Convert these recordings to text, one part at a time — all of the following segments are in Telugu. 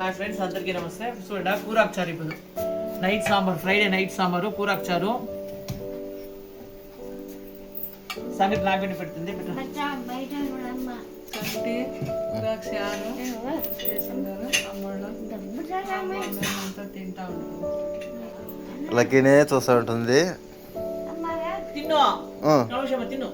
హాయ్ ఫ్రెండ్స్ అందరికీ నమస్తే. చూడ కూరాకు చారు ఇప్పుడు. Night sambar Friday night sambar కూరాకు చారు. సంగతి నాకు పెట్టి పెడుతుంది కంటి అమ్మళ్ళు. తింటా లక్కీనే చూస్తూ ఉంటుంది. తిన్ను. తిన్ను.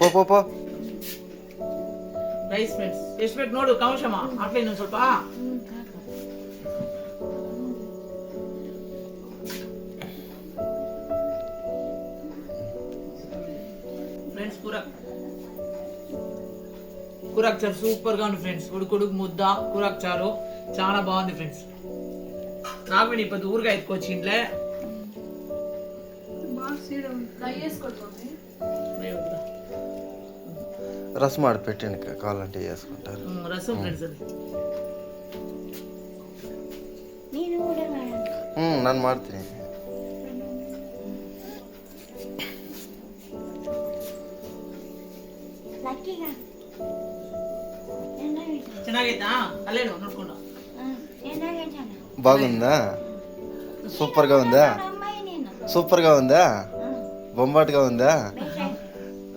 పో పో పో. ರೈಸ್ ಫ್ರೆಂಡ್ಸ್ ಎಷ್ಟು ಬೇಕು ನೋಡು ಕಮಶಮ್ಮ ಹಾಕ್ಲಿ ಇನ್ನೊಂದು ಸ್ವಲ್ಪ ఫ్రెండ్స్ కూర కూరాకు చారు సూపర్ గా ఉంది ఫ్రెండ్స్ ఉడుకుడుకు ముద్ద కూరాకు చారు చాలా బాగుంది ఫ్రెండ్స్ నాకు నీ పెద్ద ఊరుగా ఎత్తుకొచ్చి ఇంట్లో బాగా సీడ ఫ్రై చేసుకోండి రసం ఆడ పెట్టండి కావాలంటే చేసుకుంటారు రసం ఫ్రెండ్స్ అది ಹ್ಞೂ ನಾನು ಮಾಡ್ತೀನಿ ಚೆನ್ನಾಗೈತಾ ಅಲ್ಲೇನು ನೋಡ್ಕೊಂಡು బాగుందా సూపర్గా ఉందా సూపర్గా ఉందా బొంబాటుగా ఉందా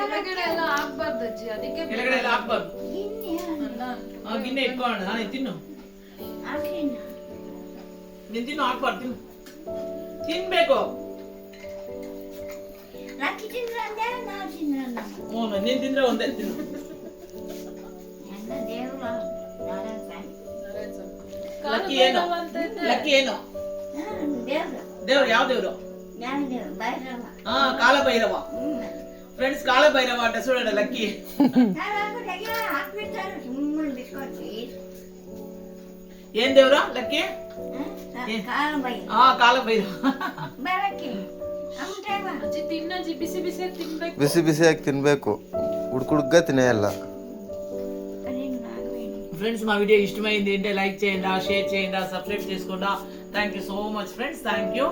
ಕೆಳಗಡೆ ಎಲ್ಲ ಆಗ್ಬಾರ್ದು ಅಜ್ಜಿ ಅದಕ್ಕೆ ಕೆಳಗಡೆ ಎಲ್ಲ ಹಾಕ್ಬಾರ್ದು. ಆ, ಗಿನ್ನೆ ಇಟ್ಕೊಳ್ಳೋಣ ನಾನೇ ತಿನ್ನು. ನೀನ್ ತಿನ್ನು ಹಾಕ್ಬಾರ್ದು ತಿನ್ನು. ತಿನ್ಬೇಕು. ಹ್ಞೂ ನೀನ್ ತಿಂದ್ರೆ ಒಂದೇ ತಿನ್ನು. ಲಕ್ಕಿ ಏನು? ಲಕ್ಕಿ ಏನು? ದೇವ್ರು. ಯಾವ ದೇವ್ರು? ಹಾ ಕಾಲಭೈರವ. ఫ్రెండ్స్ కాళ్ళ పైన మాట చూడండి లక్కీ. ఏం దేవురా లక్కీ? కాళ్ళ పైన. ಬಿಸಿ ಬಿಸಿಯಾಗಿ ತಿನ್ಬೇಕು ఫ్రెండ్స్ మా వీడియో ఇష్టమైంది అంటే లైక్ చేయండి షేర్ చేయండి సబ్స్క్రైబ్ చేసుకోండి. Thank you so much friends thank you